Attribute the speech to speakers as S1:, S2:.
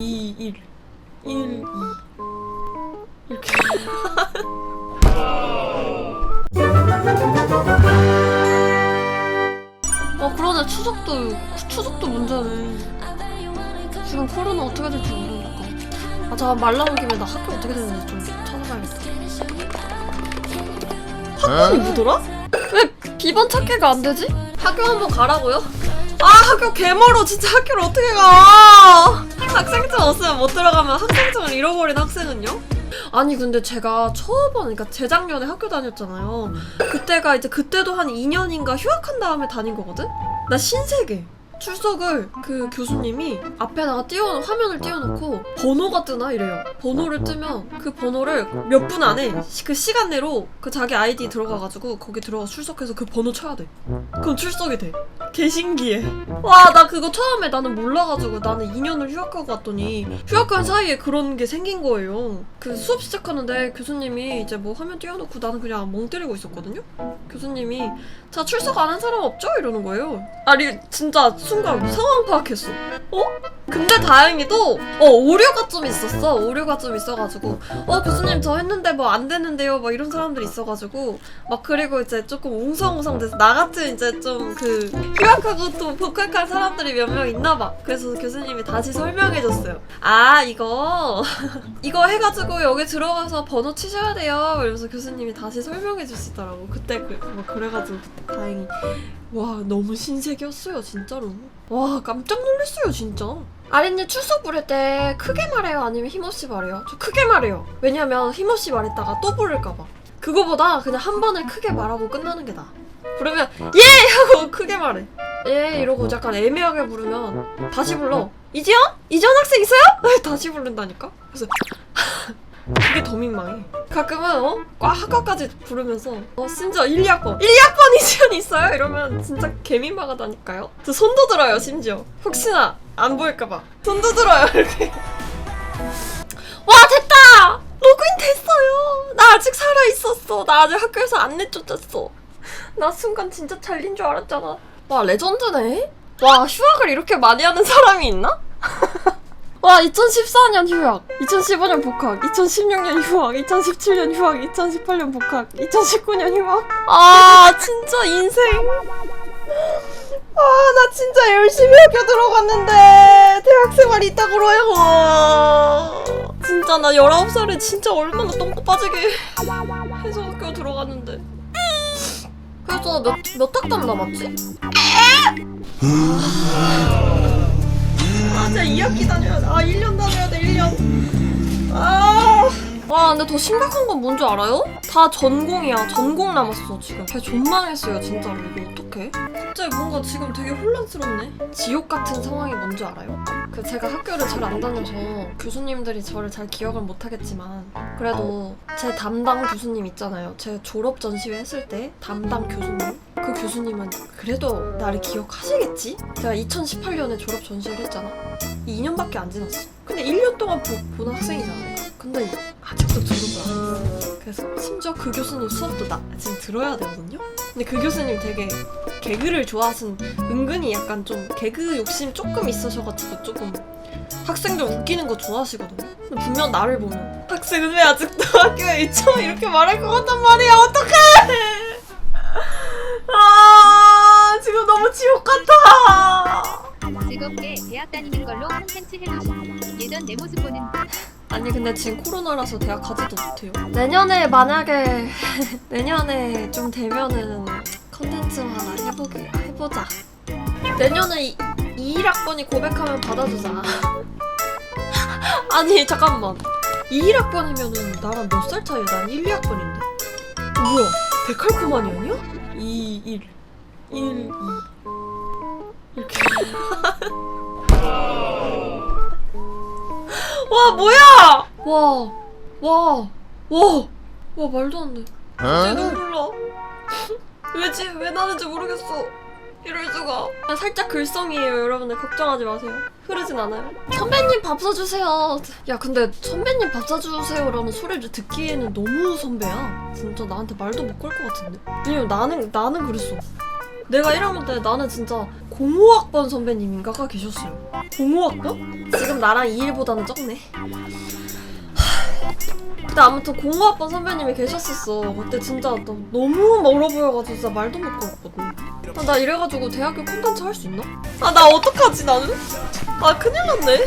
S1: 2, 1, 1, 2 이렇게. 아 그러네. 추석도 추석도 문제네. 지금 코로나 어떻게 될지 모르니까. 아 잠깐 말 나온 김에 나 학교 어떻게 되는지 좀 찾아봐야겠다. 학교는 뭐더라? 왜 비번 찾기가 안 되지? 학교 한번 가라고요? 아 학교 개멀어. 진짜 학교를 어떻게 가 학생증 없으면 못 들어가면 학생증을 잃어버린 학생은요? 아니 근데 제가 처음 그러니까 재작년에 학교 다녔잖아요 그때가 이제 그때도 한 2년인가 휴학한 다음에 다닌 거거든? 나 신세계 출석을 그 교수님이 앞에다가 띄워 화면을 띄워놓고 번호가 뜨나 이래요. 번호를 뜨면 그 번호를 몇 분 안에 시- 그 시간 내로 그 자기 아이디 들어가가지고 거기 들어가 출석해서 그 번호 쳐야 돼. 그럼 출석이 돼. 개 신기해. 와 나 그거 처음에 나는 몰라가지고 나는 2년을 휴학하고 왔더니 휴학한 사이에 그런 게 생긴 거예요. 그 수업 시작하는데 교수님이 이제 뭐 화면 띄워놓고 나는 그냥 멍 때리고 있었거든요. 교수님이 자 출석 안 한 사람 없죠? 이러는 거예요. 아니 진짜 순간 상황 파악했어. 어? 근데 다행히도 어 오류가 좀 있었어. 오류가 좀 있어가지고 어 교수님 저 했는데 뭐 안 되는데요. 막 이런 사람들이 있어가지고 막 그리고 이제 조금 웅성웅성 돼서 나 같은 이제 좀그 휴학하고 또 복학한 사람들이 몇 명 있나 봐. 그래서 교수님이 다시 설명해줬어요. 아 이거 이거 해가지고 여기 들어가서 번호 치셔야 돼요. 이러면서 교수님이 다시 설명해 주시더라고. 그때 그, 뭐 그래가지고 다행히 와 너무 신세계였어요 진짜로. 와 깜짝 놀랐어요 진짜. 아린님 출석 부를 때 크게 말해요 아니면 힘없이 말해요? 저 크게 말해요. 왜냐면 힘없이 말했다가 또 부를까봐. 그거보다 그냥 한 번을 크게 말하고 끝나는 게 나아. 부르면 예 하고 크게 말해. 예 이러고 약간 애매하게 부르면 다시 불러. 이지연? 이지연 학생 있어요? 다시 부른다니까. 그래서 그게 더 민망해. 가끔은 어? 과 학과까지 부르면서 어 심지어 1, 2학번 1, 2학번 이지연 있어요? 이러면 진짜 개민망하다니까요. 저 손도 들어요 심지어. 혹시나 안 보일까봐 손도 들어요 이렇게. 와 됐다! 로그인 됐어요. 나 아직 살아 있었어. 나 아직 학교에서 안 내쫓았어. 나 순간 진짜 잘린 줄 알았잖아. 와 레전드네. 와 휴학을 이렇게 많이 하는 사람이 있나? 와 2014년 휴학, 2015년 복학, 2016년 휴학, 2017년 휴학, 2018년 복학, 2019년 휴학. 아 진짜 인생. 아 나 진짜 열심히 학교 들어갔는데 대학생활 이따구로요. 와. 진짜 나 19살에 진짜 얼마나 똥꼬 빠지게 해서 학교 들어갔는데. 그래서 몇, 몇 학점 남았지? 아, 진짜 2학기 다녀야 돼. 아, 1년 다녀야 돼, 1년. 아. 와, 근데 더 심각한 건 뭔지 알아요? 다 전공이야. 전공 남았어, 지금. 배 존망했어요, 진짜로. 이거 어떡해? 갑자기 뭔가 지금 되게 혼란스럽네. 지옥 같은 상황이 뭔지 알아요? 그 제가 학교를 잘 안 다녀서 교수님들이 저를 잘 기억을 못 하겠지만 그래도 제 담당 교수님 있잖아요. 제 졸업 전시회 했을 때 담당 교수님 그 교수님은 그래도 나를 기억하시겠지? 제가 2018년에 졸업 전시회를 했잖아. 2년밖에 안 지났어. 근데 1년 동안 보, 본 학생이잖아요. 근데 아직도 안 했어. 그래서 심지어 그 교수님 수업도 나 지금 들어야 되거든요. 근데 그 교수님 되게 개그를 좋아하신 은근히 약간 좀 개그 욕심 조금 있으셔가지고 조금 학생들 웃기는 거 좋아하시거든요. 근데 분명 나를 보면 학생은 왜 아직도 학교에 있죠? 이렇게 말할 것 같단 말이야. 어떡해! 아 지금 너무 지옥 같아.
S2: 즐겁게 대학 다니는 걸로 콘텐츠 해놓으시고 예전 내 모습 보는
S1: 아니 근데 지금 코로나라서 대학 가지도 못해요. 내년에 만약에 내년에 좀 되면은 컨텐츠 하나 해보게 해보자. 내년에 이, 21학번이 고백하면 받아주자. 아니 잠깐만. 21학번이면은 나랑 몇 살 차이? 난 1, 2학번인데. 뭐야? 데칼코마니 아니야? 2, 1, 1, 2 이렇게. 와 뭐야? 와, 와, 와, 와 말도 안 돼. 쟤 눈물 나. 왜지? 왜 나는지 모르겠어. 이럴 수가. 아, 살짝 글썽이에요, 여러분들 걱정하지 마세요. 흐르진 않아요. 선배님 밥 사주세요. 야, 근데 선배님 밥 사주세요라는 소리를 듣기에는 너무 선배야. 진짜 나한테 말도 못 걸 것 같은데. 왜냐면 나는 나는 그랬어. 내가 1학년 때 나는 진짜 05학번 선배님인가가 계셨어요 05학번? 지금 나랑 2일보다는 적네 하, 근데 아무튼 05학번 선배님이 계셨었어 그때 진짜 나 너무 멀어 보여가지고 진짜 말도 못 걸었거든 아, 나 이래가지고 대학교 콘텐츠 할 수 있나? 아 나 어떡하지 나는? 아 큰일 났네